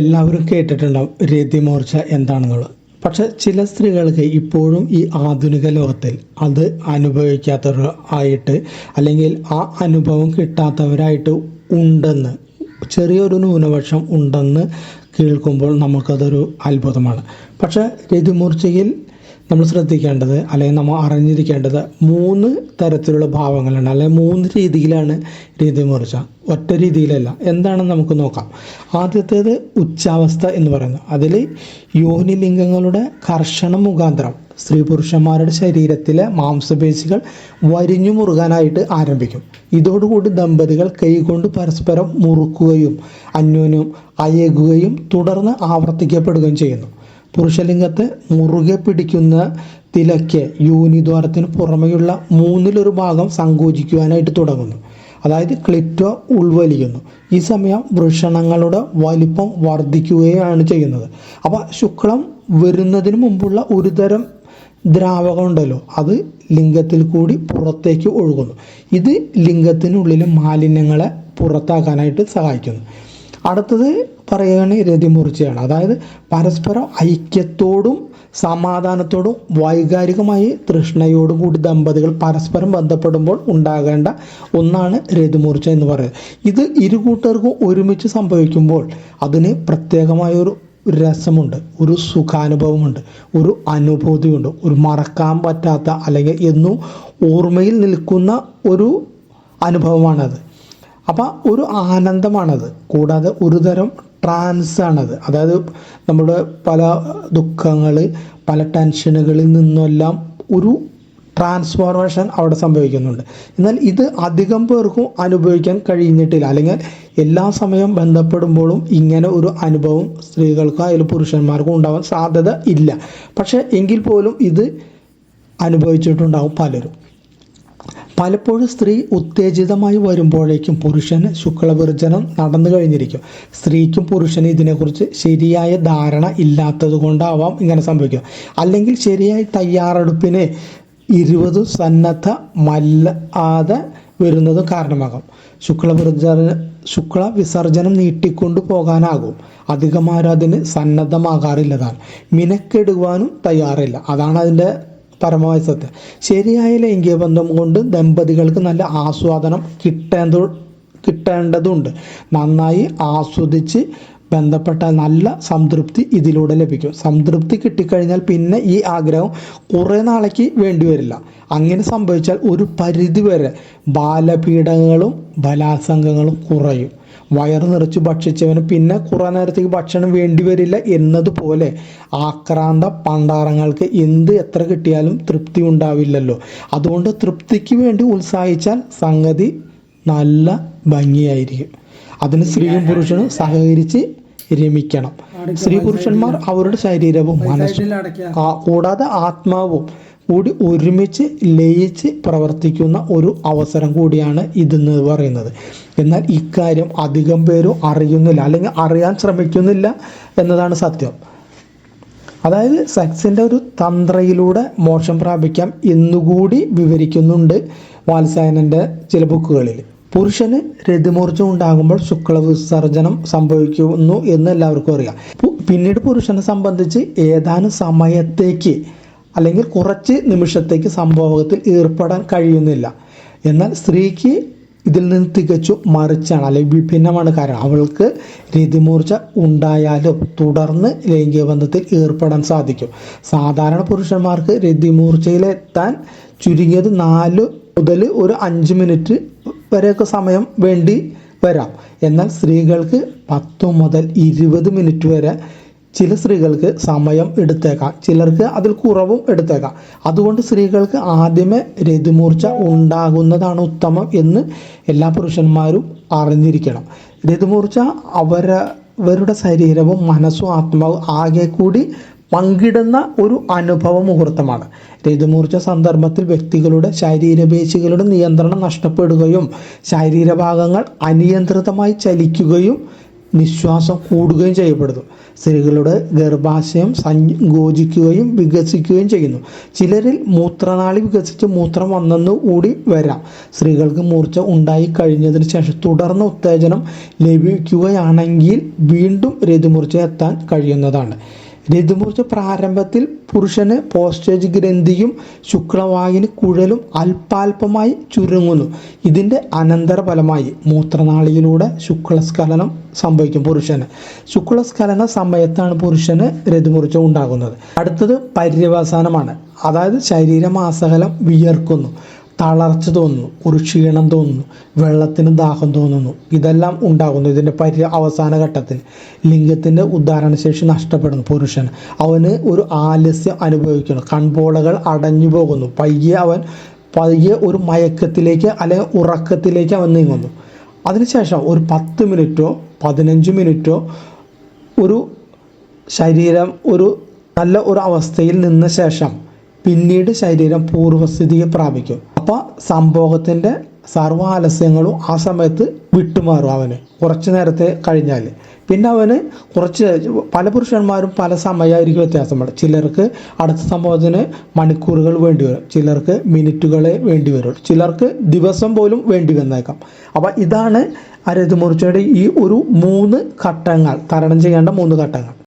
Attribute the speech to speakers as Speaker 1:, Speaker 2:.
Speaker 1: എല്ലാവരും കേട്ടിട്ടുണ്ടാവും രതിമൂർച്ച എന്താണെന്നുള്ളത്. പക്ഷെ ചില സ്ത്രീകൾക്ക് ഇപ്പോഴും ഈ ആധുനിക ലോകത്തിൽ അത് അനുഭവിക്കാത്തവർ ആയിട്ട് അല്ലെങ്കിൽ ആ അനുഭവം കിട്ടാത്തവരായിട്ട് ഉണ്ടെന്ന് ചെറിയൊരു ന്യൂനപക്ഷം ഉണ്ടെന്ന് കേൾക്കുമ്പോൾ നമുക്കതൊരു അത്ഭുതമാണ്. പക്ഷെ രതിമൂർച്ചയിൽ നമ്മൾ ശ്രദ്ധിക്കേണ്ടത് അല്ലെങ്കിൽ നമ്മൾ അറിഞ്ഞിരിക്കേണ്ടത് മൂന്ന് തരത്തിലുള്ള ഭാവങ്ങളുണ്ട്. അല്ലെങ്കിൽ മൂന്ന് രീതിയിലാണ് രീതി മുറിച്ച ഒറ്റ രീതിയിലല്ല. എന്താണെന്ന് നമുക്ക് നോക്കാം. ആദ്യത്തേത് ഉച്ചാവസ്ഥ എന്ന് പറയുന്നത്. അതിൽ യോനിലിംഗങ്ങളുടെ കർഷണം മുഖാന്തരം സ്ത്രീ പുരുഷന്മാരുടെ ശരീരത്തിലെ മാംസപേശികൾ വരിഞ്ഞു മുറുകാനായിട്ട് ആരംഭിക്കും. ഇതോടുകൂടി ദമ്പതികൾ കൈകൊണ്ട് പരസ്പരം മുറുക്കുകയും അന്യോന്യം അയകുകയും തുടർന്ന് ആവർത്തിക്കപ്പെടുകയും ചെയ്യുന്നു. പുരുഷലിംഗത്തെ മുറുകെ പിടിക്കുന്ന തിലക്ക് യോനിദ്വാരത്തിന് പുറമെയുള്ള മൂന്നിലൊരു ഭാഗം സങ്കോചിക്കുവാനായിട്ട് തുടങ്ങുന്നു. അതായത് ക്ലിറ്റോ ഉൾവലിക്കുന്നു ഈ സമയം വൃഷണങ്ങളുടെ വലിപ്പം വർദ്ധിക്കുകയാണ് ചെയ്യുന്നത്. അപ്പോൾ ശുക്ലം വരുന്നതിന് മുമ്പുള്ള ഒരു തരം ദ്രാവകം ഉണ്ടല്ലോ അത് ലിംഗത്തിൽ കൂടി പുറത്തേക്ക് ഒഴുകുന്നു. ഇത് ലിംഗത്തിനുള്ളിലെ മാലിന്യങ്ങളെ പുറത്താക്കാനായിട്ട് സഹായിക്കുന്നു. അടുത്തത് പറയുകയാണ് രതിമൂർച്ചയാണ് അതായത് പരസ്പരം ഐക്യത്തോടും സമാധാനത്തോടും വൈകാരികമായി തൃഷ്ണയോടും കൂടി ദമ്പതികൾ പരസ്പരം ബന്ധപ്പെടുമ്പോൾ ഉണ്ടാകേണ്ട ഒന്നാണ് രതിമൂർച്ച എന്ന് പറയുന്നത്. ഇത് ഇരു കൂട്ടർക്കും ഒരുമിച്ച് സംഭവിക്കുമ്പോൾ അതിന് പ്രത്യേകമായൊരു രസമുണ്ട് ഒരു സുഖാനുഭവമുണ്ട് ഒരു അനുഭൂതിയുണ്ട് ഒരു മറക്കാൻ പറ്റാത്ത അല്ലെങ്കിൽ എന്നും ഓർമ്മയിൽ നിൽക്കുന്ന ഒരു അനുഭവമാണത്. അപ്പോൾ ഒരു ആനന്ദമാണത്. കൂടാതെ ഒരു തരം ട്രാൻസ് ആണത്. അതായത് നമ്മുടെ പല ദുഃഖങ്ങൾ പല ടെൻഷനുകളിൽ നിന്നെല്ലാം ഒരു ട്രാൻസ്ഫോർമേഷൻ അവിടെ സംഭവിക്കുന്നുണ്ട്. എന്നാൽ ഇത് അധികം പേർക്കും അനുഭവിക്കാൻ കഴിഞ്ഞിട്ടില്ല. അല്ലെങ്കിൽ എല്ലാ സമയം ബന്ധപ്പെടുമ്പോഴും ഇങ്ങനെ ഒരു അനുഭവം സ്ത്രീകൾക്കോ അതിൽ പുരുഷന്മാർക്കും ഉണ്ടാവാൻ സാധ്യത ഇല്ല. പക്ഷേ എങ്കിൽ പോലും ഇത് അനുഭവിച്ചിട്ടുണ്ടാവും പലരും. പലപ്പോഴും സ്ത്രീ ഉത്തേജിതമായി വരുമ്പോഴേക്കും പുരുഷന് ശുക്ലവിർജനം നടന്നു കഴിഞ്ഞിരിക്കും. സ്ത്രീക്കും പുരുഷനും ഇതിനെക്കുറിച്ച് ശരിയായ ധാരണ ഇല്ലാത്തത് കൊണ്ടാവാം ഇങ്ങനെ സംഭവിക്കുക. അല്ലെങ്കിൽ ശരിയായ തയ്യാറെടുപ്പിന് ഇരുപത് സന്നദ്ധ മല്ലാതെ വരുന്നത് കാരണമാകാം. ശുക്ലവിർജന ശുക്ല വിസർജനം നീട്ടിക്കൊണ്ടു പോകാനാകും. അധികമാരും അതിന് സന്നദ്ധമാകാറില്ലതാണ്. മിനക്കെടുവാനും തയ്യാറില്ല. അതാണ് അതിന്റെ പരമമായ സത്യം ശരിയായ ലൈംഗിക ബന്ധം കൊണ്ട് ദമ്പതികൾക്ക് നല്ല ആസ്വാദനം കിട്ടേണ്ട കിട്ടേണ്ടതുണ്ട്. നന്നായി ആസ്വദിച്ച് ബന്ധപ്പെട്ടാൽ നല്ല സംതൃപ്തി ഇതിലൂടെ ലഭിക്കും. സംതൃപ്തി കിട്ടിക്കഴിഞ്ഞാൽ പിന്നെ ഈ ആഗ്രഹം കുറേ നാളേക്ക് വേണ്ടി വരില്ല. അങ്ങനെ സംഭവിച്ചാൽ ഒരു പരിധിവരെ വരെ ബാലപീഡനങ്ങളും ബലാത്സംഗങ്ങളും കുറയും. വയറ് നിറച്ച് ഭക്ഷിച്ചവന് പിന്നെ കുറേ നേരത്തേക്ക് ഭക്ഷണം വേണ്ടി വരില്ല എന്നതുപോലെ ആക്രാന്ത പണ്ടാറങ്ങൾക്ക് എന്ത് എത്ര കിട്ടിയാലും തൃപ്തി ഉണ്ടാവില്ലല്ലോ. അതുകൊണ്ട് തൃപ്തിക്ക് വേണ്ടി ഉത്സാഹിച്ചാൽ സംഗതി നല്ല ഭംഗിയായിരിക്കും. അതിന് സ്ത്രീയും പുരുഷനും സഹകരിച്ച് രമിക്കണം. സ്ത്രീ പുരുഷന്മാർ അവരുടെ ശരീരവും മനസ്സും കൂടാതെ ആത്മാവും കൂടി ഒരുമിച്ച് ലയിച്ച് പ്രവർത്തിക്കുന്ന ഒരു അവസരം കൂടിയാണ് ഇതെന്ന് പറയുന്നത്. എന്നാൽ ഇക്കാര്യം അധികം പേരും അറിയുന്നില്ല അല്ലെങ്കിൽ അറിയാൻ ശ്രമിക്കുന്നില്ല എന്നതാണ് സത്യം. അതായത് സെക്സിന്റെ ഒരു തന്ത്രയിലൂടെ മോശം പ്രാപിക്കാം എന്നുകൂടി വിവരിക്കുന്നുണ്ട് വാത്സായനന്റെ ചില ബുക്കുകളിൽ. പുരുഷന് രതിമൂർച്ച ഉണ്ടാകുമ്പോൾ ശുക്ലവിസർജനം സംഭവിക്കുന്നു എന്ന് എല്ലാവർക്കും അറിയാം. പിന്നീട് പുരുഷനെ സംബന്ധിച്ച് ഏതാനും സമയത്തേക്ക് അല്ലെങ്കിൽ കുറച്ച് നിമിഷത്തേക്ക് സംഭവത്തിൽ ഏർപ്പെടാൻ കഴിയുന്നില്ല. എന്നാൽ സ്ത്രീക്ക് ഇതിൽ നിന്ന് തികച്ചും മറിച്ചാണ് അല്ലെങ്കിൽ വിഭിന്നമാണ് കാരണം. അവൾക്ക് രതിമൂർച്ച ഉണ്ടായാലും തുടർന്ന് ലൈംഗിക ബന്ധത്തിൽ ഏർപ്പെടാൻ സാധിക്കും. സാധാരണ പുരുഷന്മാർക്ക് രതിമൂർച്ചയിലെത്താൻ ചുരുങ്ങിയത് നാല് മുതൽ ഒരു അഞ്ച് മിനിറ്റ് വരെയൊക്കെ സമയം വേണ്ടി വരാം. എന്നാൽ സ്ത്രീകൾക്ക് പത്ത് മുതൽ ഇരുപത് മിനിറ്റ് വരെ ചില സ്ത്രീകൾക്ക് സമയം എടുത്തേക്കാം. ചിലർക്ക് അതിൽ കുറവും എടുത്തേക്കാം. അതുകൊണ്ട് സ്ത്രീകൾക്ക് ആദ്യമേ രതിമൂർച്ച ഉണ്ടാകുന്നതാണ് ഉത്തമം എന്ന് എല്ലാ പുരുഷന്മാരും അറിഞ്ഞിരിക്കണം. രതിമൂർച്ച അവരവരുടെ ശരീരവും മനസ്സും ആത്മാവും ആകെ കൂടി പങ്കിടുന്ന ഒരു അനുഭവ മുഹൂർത്തമാണ് രതിമൂർച്ച സന്ദർഭത്തിൽ വ്യക്തികളുടെ ശരീരപേശികളുടെ നിയന്ത്രണം നഷ്ടപ്പെടുകയും ശരീരഭാഗങ്ങൾ അനിയന്ത്രിതമായി ചലിക്കുകയും നിശ്വാസം കൂടുകയും ചെയ്യപ്പെടുന്നു. സ്ത്രീകളുടെ ഗർഭാശയം സങ്കോചിക്കുകയും വികസിക്കുകയും ചെയ്യുന്നു. ചിലരിൽ മൂത്രനാളി വികസിച്ച് മൂത്രം വന്നെന്ന് കൂടി വരാം. സ്ത്രീകൾക്ക് മൂർച്ച ഉണ്ടായി കഴിഞ്ഞതിന് ശേഷം തുടർന്ന് ഉത്തേജനം ലഭിക്കുകയാണെങ്കിൽ വീണ്ടും രതിമൂർച്ച എത്താൻ കഴിയുന്നതാണ്. രതിമൂർച്ച പ്രാരംഭത്തിൽ പുരുഷന് പോസ്റ്റേജ് ഗ്രന്ഥിയും ശുക്ലവാഹിനി കുഴലും അല്പാൽപമായി ചുരുങ്ങുന്നു. ഇതിന്റെ അനന്തരഫലമായി മൂത്രനാളിയിലൂടെ ശുക്ലസ്ഖലനം സംഭവിക്കും പുരുഷന്. ശുക്ലസ്ഖലന സമയത്താണ് പുരുഷന് രതിമൂർച്ച ഉണ്ടാകുന്നത്. അടുത്തത് പര്യവസാനമാണ്. അതായത് ശരീരമാസകലം വിയർക്കുന്നു. തളർച്ച തോന്നുന്നു ഒരു ക്ഷീണം തോന്നുന്നു വെള്ളത്തിന് ദാഹം തോന്നുന്നു. ഇതെല്ലാം ഉണ്ടാകുന്നു. ഇതിന്റെ പരി അവസാന ഘട്ടത്തിൽ ലിംഗത്തിന്റെ ഉദ്ധാരണശേഷി നഷ്ടപ്പെടുന്നു പുരുഷൻ. അവന് ഒരു ആലസ്യം അനുഭവിക്കുന്നു. കൺപോളകൾ അടഞ്ഞു പോകുന്നു. പയ്യെ അവൻ പയ്യെ ഒരു മയക്കത്തിലേക്ക് അല്ലെങ്കിൽ ഉറക്കത്തിലേക്ക് അവൻ നീങ്ങുന്നു. അതിനുശേഷം ഒരു പത്ത് മിനിറ്റോ പതിനഞ്ച് മിനിറ്റോ ഒരു ശരീരം ഒരു നല്ല ഒരു അവസ്ഥയിൽ നിന്ന ശേഷം പിന്നീട് ശരീരം പൂർവസ്ഥിതിയെ പ്രാപിക്കും. അപ്പോൾ സംഭോഗത്തിന്റെ സർവ ആ സമയത്ത് വിട്ടുമാറും അവന്. കുറച്ച് നേരത്തെ കഴിഞ്ഞാൽ പിന്നെ അവന് കുറച്ച് പല പുരുഷന്മാരും പല സമയമായിരിക്കും വ്യത്യാസപ്പെടും ചിലർക്ക് അടുത്ത സംഭവത്തിന് മണിക്കൂറുകൾ വേണ്ടി വരും. ചിലർക്ക് മിനിറ്റുകളെ വേണ്ടി വരും. ചിലർക്ക് ദിവസം പോലും വേണ്ടി വന്നേക്കാം. അപ്പോൾ ഇതാണ് അരത് മുറിച്ചയുടെ ഈ ഒരു മൂന്ന് ഘട്ടങ്ങൾ. തരണം ചെയ്യേണ്ട മൂന്ന് ഘട്ടങ്ങൾ.